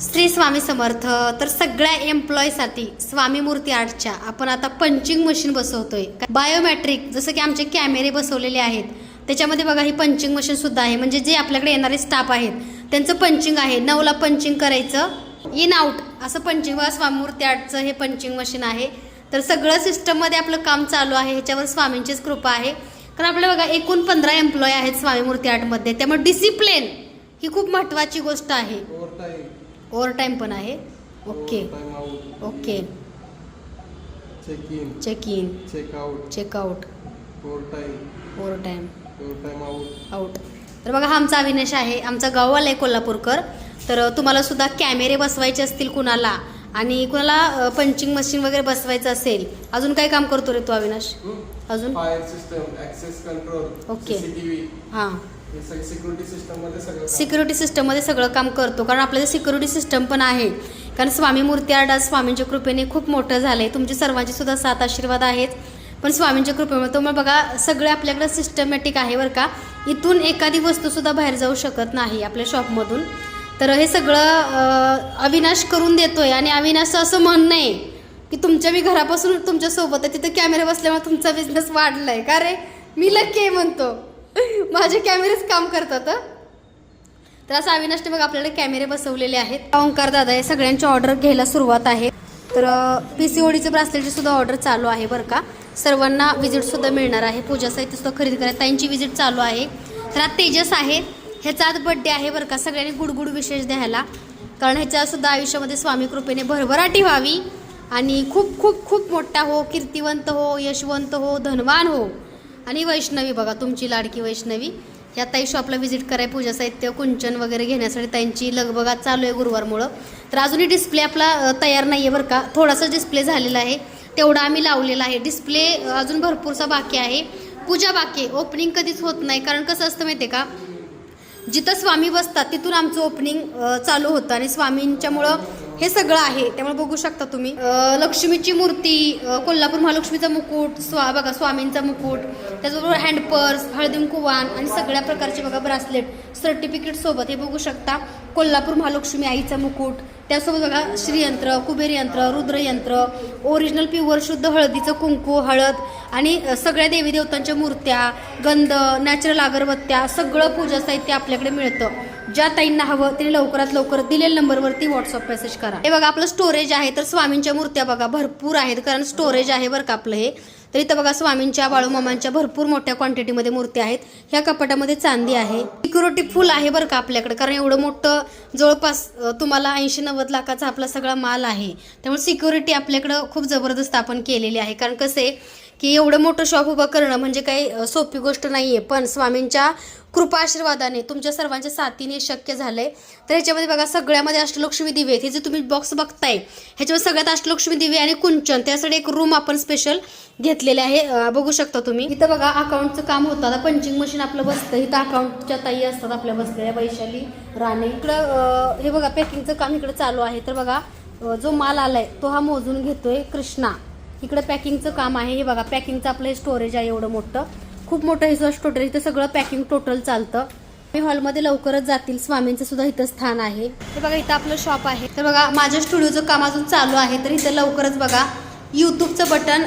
श्री स्वामी समर्थ तर सगळ्या एम्प्लॉईसाठी स्वामी मूर्ती आर्टच्या आपण आता पंचिंग मशीन बसवतोय. बायोमॅट्रिक जसं की आमचे कॅमेरे बसवलेले आहेत त्याच्यामध्ये बघा ही पंचिंग मशीन सुद्धा आहे. म्हणजे जे आपल्याकडे येणारे स्टाफ आहेत त्यांचं पंचिंग आहे. नऊला पंचिंग करायचं इन आउट असं पंचिंग बघा स्वामी मूर्ती आर्टचं हे पंचिंग मशीन आहे. तर सगळं सिस्टममध्ये आपलं काम चालू आहे ह्याच्यावर स्वामींचीच कृपा आहे. कारण आपल्या बघा एकूण पंधरा एम्प्लॉय आहेत स्वामी मूर्ती आर्टमध्ये. त्यामुळे डिसिप्लिन ही खूप महत्त्वाची गोष्ट आहे. ओव्हर टाईम ओव्हर टाईम पण आहे. Okay time okay check in check in check out checkout overtime overtime overtime out out तर बघा हा आमचा अविनाश आहे. आमचा गाववाला आहे कोल्हापूरकर. तर तुम्हाला सुद्धा कॅमेरे बसवायचे असतील कुणाला आणि कुणाला पंचिंग मशीन वगैरे बसवायचं असेल अजून काय काम करतो रे तू अविनाश? अजून? Fire system access control. CCTV हां. सिक्युरिटी सगळं सिक्युरिटी सिस्टममध्ये सगळं काम करतो. कारण आपल्याला सिक्युरिटी सिस्टम पण आहे कारण स्वामी मूर्ती आरडा स्वामींच्या कृपेने खूप मोठं झालं आहे तुमचे सर्वांचे सुद्धा सात आशीर्वाद आहेत. पण स्वामींच्या कृपेमुळे तुम्हाला बघा सगळे आपल्याकडं सिस्टमॅटिक आहे बरं का. इथून एखादी वस्तूसुद्धा बाहेर जाऊ शकत नाही आपल्या शॉपमधून तर हे सगळं अविनाश करून देतो आहे आणि अविनाशचं असं म्हणणं आहे की तुमच्या मी घरापासून तुमच्यासोबत आहे. तिथं कॅमेरा बसल्यामुळे तुमचा बिझनेस वाढला आहे का रे? मी लक्की आहे म्हणतो. माझे कॅमेरेच काम करतात तर असं अविनाशने मग आपल्याला कॅमेरे बसवलेले आहेत. ओंकार दादा हे सगळ्यांची ऑर्डर घ्यायला सुरुवात आहे. तर पी सी ओडीचं ब्रासलेटची सुद्धा ऑर्डर चालू आहे बरं का. सर्वांना विजिट सुद्धा मिळणार आहे. पूजा साहित्य सुद्धा खरेदी करायला त्यांची विजिट चालू आहे. तर आज तेजस आहे. ह्याचा आज बड्डे आहे बरं का. सगळ्यांनी गुडगुड विशेष द्यायला. कारण ह्याच्या सुद्धा आयुष्यामध्ये स्वामी कृपेने भरभराटी व्हावी. आणि खूप खूप खूप मोठा हो कीर्तिवंत हो यशवंत हो धनवान हो. आणि वैष्णवी बघा तुमची लाडकी वैष्णवी. ह्या ताई शॉपला व्हिजिट कराय पूजा साहित्य कुंचन वगैरे घेण्यासाठी ताईंची लगबगात चालू आहे गुरुवारमुळं. तर अजूनही डिस्प्ले आपला तयार नाही आहे बरं का. थोडासा डिस्प्ले झालेला आहे. तेवढा आम्ही लावलेला आहे. डिस्प्ले अजून भरपूरसा बाकी आहे. पूजा बाकी आहे. ओपनिंग कधीच होत नाही. कारण कसं असतं माहिती आहे का? जिथं स्वामी बसतात तिथून आमचं ओपनिंग चालू होतं. आणि स्वामींच्यामुळं हे सगळं आहे त्यामुळे बघू शकता तुम्ही. लक्ष्मीची मूर्ती कोल्हापूर महालक्ष्मीचा मुकुट स्वा बघा स्वामींचा मुकुट त्याचबरोबर हँडपर्स हळदी कुवान आणि सगळ्या प्रकारचे बघा ब्रासलेट सर्टिफिकेट सोबत हे बघू शकता. कोल्हापूर महालक्ष्मी आईचा मुकुट त्यासोबत बघा श्रीयंत्र कुबेर यंत्र रुद्रयंत्र ओरिजिनल प्युअर शुद्ध हळदीचं कुंकू हळद आणि सगळ्या देवी देवतांच्या मूर्त्या गंध नॅचरल अगरबत्त्या सगळं पूजा साहित्य आपल्याकडे मिळतं. ज्या ताईंना हवं ते लवकरात लवकर दिलेल्या नंबरवरती व्हॉट्सअप मेसेज करा. हे बघा आपलं स्टोरेज आहे तर स्वामींच्या मूर्त्या बघा भरपूर आहेत. कारण स्टोरेज आहे बरं का आपलं हे. तर इथं बघा स्वामींच्या बाळूमामांच्या भरपूर मोठ्या क्वांटिटीमध्ये मूर्त्या आहेत. ह्या कपाटामध्ये चांदी आहे. सिक्युरिटी फुल आहे बरं का आपल्याकडे. कारण एवढं मोठं जवळपास तुम्हाला ऐंशी नव्वद लाखाचा आपला सगळा माल आहे. त्यामुळे सिक्युरिटी आपल्याकडं खूप जबरदस्त आपण केलेली आहे. कारण कसं आहे की एवढं मोठं शॉप उभं करणं म्हणजे काही सोपी गोष्ट नाही आहे पण स्वामींच्या कृपा आशीर्वादाने तुमच्या सर्वांच्या साथीने शक्य झालं आहे तर ह्याच्यामध्ये बघा सगळ्यामध्ये अष्टलक्ष्मी दिवे आहेत. हे जे तुम्ही बॉक्स बघताय ह्याच्यामध्ये सगळ्यात अष्टलक्ष्मी दिवे आणि कुंचन त्यासाठी एक रूम आपण स्पेशल घेतलेले आहे. बघू शकता तुम्ही. इथं बघा अकाउंटचं काम होतं. आता पंचिंग मशीन आपलं बसतं. इथं अकाउंटच्या ताई असतात आपल्या बसलेल्या वैशाली राणे. इकडं हे बघा पॅकिंगचं काम इकडं चालू आहे. तर बघा जो माल आलाय तो हा मोजून घेतोय कृष्णा. इकडं पॅकिंगचं काम आहे. हे बघा पॅकिंगचं आपलं हे स्टोरेज आहे एवढं मोठं. खूप मोठं हे स्टोरेज इथं सगळं पॅकिंग टोटल चालतं. मी हॉलमध्ये लवकरच जातील. स्वामींचं सुद्धा इथं स्थान आहे. हे बघा इथं आपलं शॉप आहे. तर बघा माझ्या स्टुडिओचं काम अजून चालू आहे. तर इथं लवकरच बघा यूट्यूबचं बटन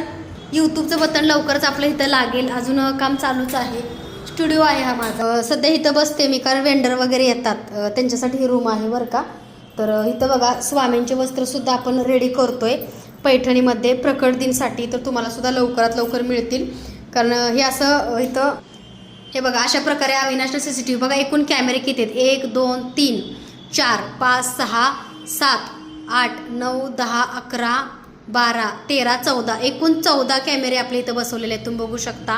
यूट्यूबचं बटन लवकरच आपलं इथं लागेल. अजून काम चालूच आहे. स्टुडिओ आहे हा माझा. सध्या इथं बसते मी कारण वेंडर वगैरे येतात. त्यांच्यासाठी ही रूम आहे बरं का. तर इथं बघा स्वामींचे वस्त्रसुद्धा आपण रेडी करतोय. पैठणीमध्ये प्रकट दिनसाठी तर तुम्हाला सुद्धा लवकरात लवकर मिळतील. कारण हे असं इथं हे बघा अशा प्रकारे अविनाशनं सी सी टी व्ही बघा एकूण कॅमेरे किती आहेत? एक दोन तीन चार पाच सहा सात आठ नऊ दहा अकरा बारा तेरा चौदा. एकूण चौदा कॅमेरे आपले इथं बसवलेले आहेत तुम्ही बघू शकता.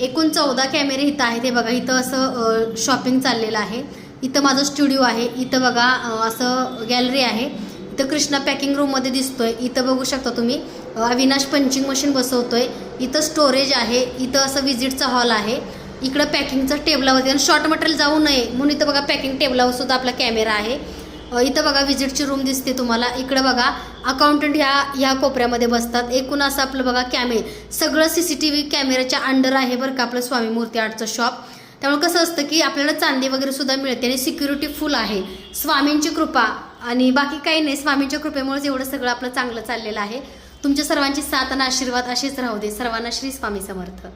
एकूण चौदा कॅमेरे इथं आहेत हे बघा इथं असं शॉपिंग चाललेलं आहे. इथं माझं स्टुडिओ आहे. इथं बघा असं गॅलरी आहे. इथं कृष्णा पॅकिंग रूममध्ये दिसतोय. इथं बघू शकता तुम्ही. अविनाश पंचिंग मशीन बसवतोय. इथं स्टोरेज आहे. इथं असं विजिटचा हॉल आहे. इकडं पॅकिंगचं टेबलावरती आणि शॉर्ट मटेरियल जाऊ नये म्हणून इथं बघा पॅकिंग टेबलावर सुद्धा आपला कॅमेरा आहे. इथं बघा विजिटची रूम दिसते तुम्हाला. इकडं बघा अकाउंटंट ह्या ह्या कोपऱ्यामध्ये बसतात. एकूण असं आपलं बघा कॅमे सगळं सी सी टी व्ही कॅमेऱ्याच्या अंडर आहे बरं का आपलं स्वामी मूर्ती आर्टचं शॉप त्यामुळे कसं असतं की आपल्याला चांदी वगैरे सुद्धा मिळते आणि सिक्युरिटी फुल आहे. स्वामींची कृपा. आणि बाकी काही नाही स्वामींच्या कृपेमुळेच एवढं सगळं आपलं चांगलं चाललेलं आहे. तुमच्या सर्वांची साथ आणि आशीर्वाद असेच राहू दे. सर्वांना श्री स्वामी समर्थ.